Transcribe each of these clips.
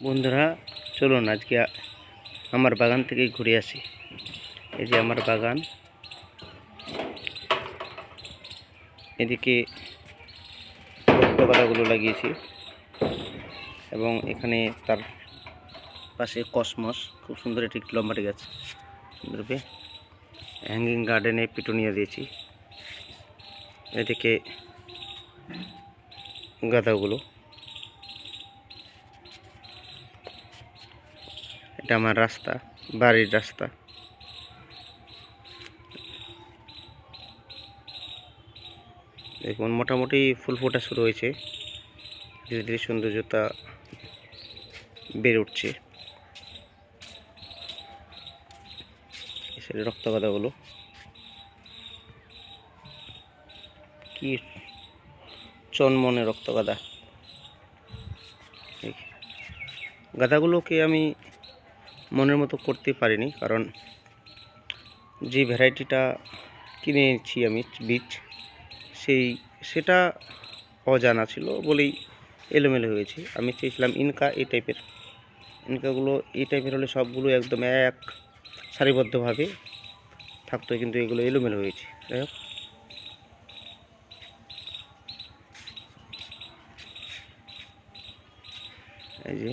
বন্ধুরা, চলুন আজকে আমার বাগান থেকে ঘুরে আসি। এই যে আমার বাগান। এদিকে রক্তপাতাগুলো লাগিয়েছি এবং এখানে তার পাশে কসমস, খুব সুন্দর একটি লম্বাটি গাছ। সুন্দরভাবে হ্যাঙ্গিং গার্ডেনে পিটুনিয়া দিয়েছি। এদিকে গাঁদাগুলো। এটা আমার রাস্তা, বাড়ির রাস্তা। দেখুন, মোটামুটি ফুল ফোটা শুরু হয়েছে। ধীরে ধীরে সৌন্দর্যতা বেড়ে উঠছে। এসে রক্ত গাদাগুলো কি চনমনে রক্ত গাদা এই গাদাগুলোকে আমি মনের মতো করতে পারিনি, কারণ যে ভ্যারাইটিটা কিনেছি আমি বীজ, সেই, সেটা অজানা ছিল বলেই এলোমেলো হয়েছে। আমি চেয়েছিলাম ইনকা এই টাইপের। ইনকাগুলো এই টাইপের হলে সবগুলো একদম এক সারিবদ্ধভাবে থাকতো, কিন্তু এগুলো এলোমেলো হয়েছে। যাই হোক। এই যে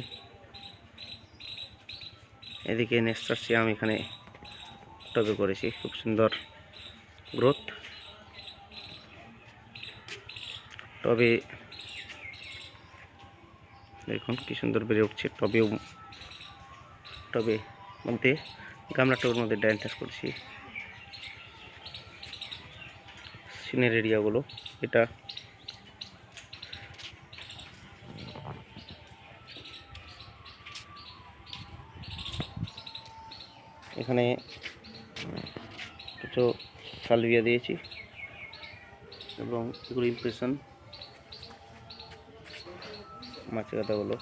এদিকে নেক্সটার্সিয়াম এখানে টবে করেছি, খুব সুন্দর গ্রোথ টবে দেখুন কি সুন্দর বেড়ে উঠছে টবেও টবে মধ্যে গামলা টবের মধ্যে ডায়ান্টাস করছি। সিনের এরিয়াগুলো এটা এখানে কিছু সালভিয়া দিয়েছি এবং এগুলো ইমপ্রেশন মাছের কথাগুলো।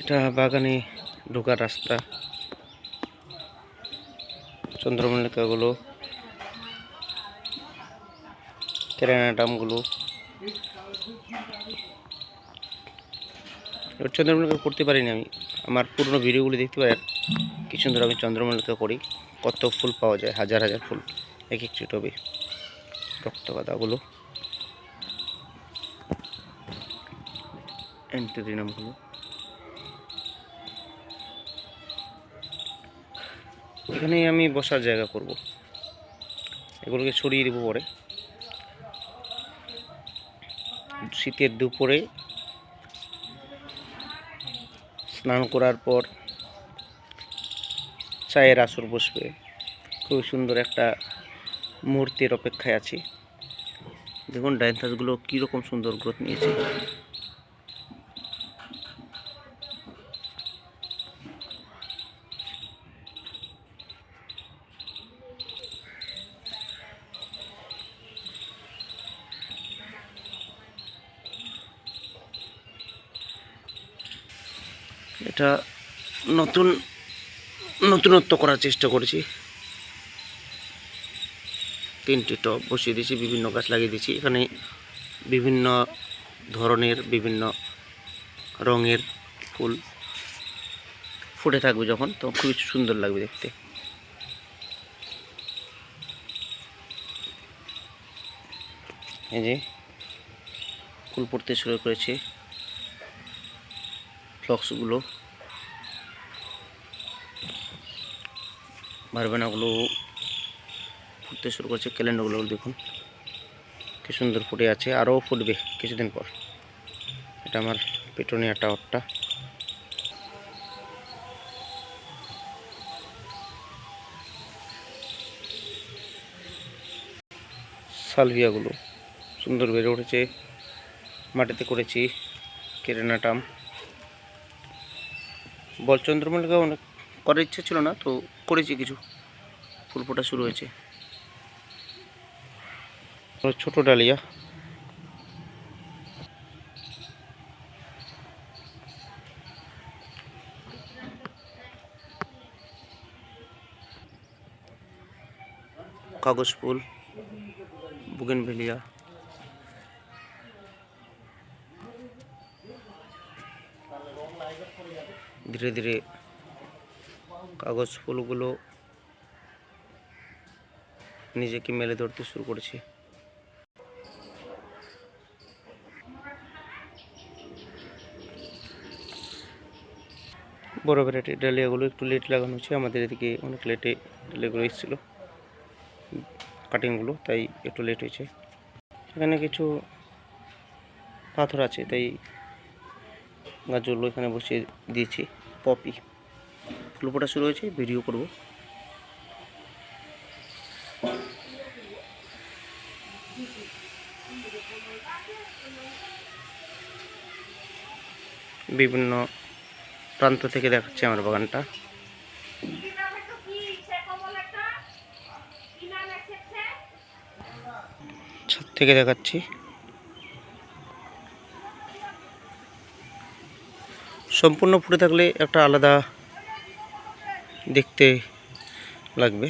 এটা বাগানে ঢোকার রাস্তা। চন্দ্রমল্লিকাগুলো ক্যারানাটামগুলো এবার চন্দ্রমল্লিকা করতে পারিনি আমি। আমার পুরনো ভিডিওগুলি দেখতে পারেন। কি সুন্দর আমি চন্দ্রমল্লিকা করি। কত ফুল পাওয়া যায়, হাজার হাজার ফুল। এক একটি টবে রক্তগাদাগুলো অ্যান্টোরিনামগুলো এখানে আমি বসার জায়গা করব। এগুলোকে ছড়িয়ে দেবো পরে। শীতের দুপুরে স্নান করার পর চায়ের আসর বসবে। খুব সুন্দর একটা মূর্তির অপেক্ষায় আছে। দেখুন ডাইনথাসগুলো কীরকম সুন্দর গ্রোথ নিয়েছে। এটা নতুন, নতুনত্ব করার চেষ্টা করেছি। তিনটি টব বসিয়ে দিয়েছি, বিভিন্ন গাছ লাগিয়ে দিয়েছি। এখানে বিভিন্ন ধরনের, বিভিন্ন রঙের ফুল ফুটে থাকবে যখন তখন খুবই সুন্দর লাগবে দেখতে। এই যে ফুল পড়তে শুরু করেছে। ফ্লক্সগুলো। ভারবেনাগুলো ফুটতে শুরু করছে, ক্যালেন্ডারগুলো দেখুন। কি সুন্দর ফুটে আছে, আরও ফুটবে কিছুদিন পর। এটা আমার পেট্রোনিয়া টাওয়ারটা। সালভিয়াগুলো সুন্দর বেড়ে উঠেছে। মাটিতে করেছি কেরেনাটাম। বল চন্দ্রমল্লিকা অনেক করার ইচ্ছা ছিল না তো করেছি কিছু। ফুল ফোটা শুরু হয়েছে। ছোট ডালিয়া। কাগজ ফুল বুগেনভেলিয়া। ধীরে ধীরে কাগজ ফুলগুলো নিজেকে মেলে ধরতে শুরু করেছে। বড় ভ্যারাইটি ডালিয়াগুলো একটু লেট লাগানো হচ্ছে আমাদের এদিকে অনেক লেটে ডালিয়াগুলো এসেছিল কাটিংগুলো তাই একটু লেট হয়েছে। এখানে কিছু পাথর আছে, তাই গাছগুলো এখানে বসিয়ে দিয়েছি, পপি। ফুল ফোটা শুরু হয়েছে, ভিডিও করব। বিভিন্ন প্রান্ত থেকে দেখাচ্ছে আমার বাগানটা। ছাদ থেকে দেখাচ্ছি। সম্পূর্ণ ফুটে থাকলে একটা আলাদা দেখতে লাগবে।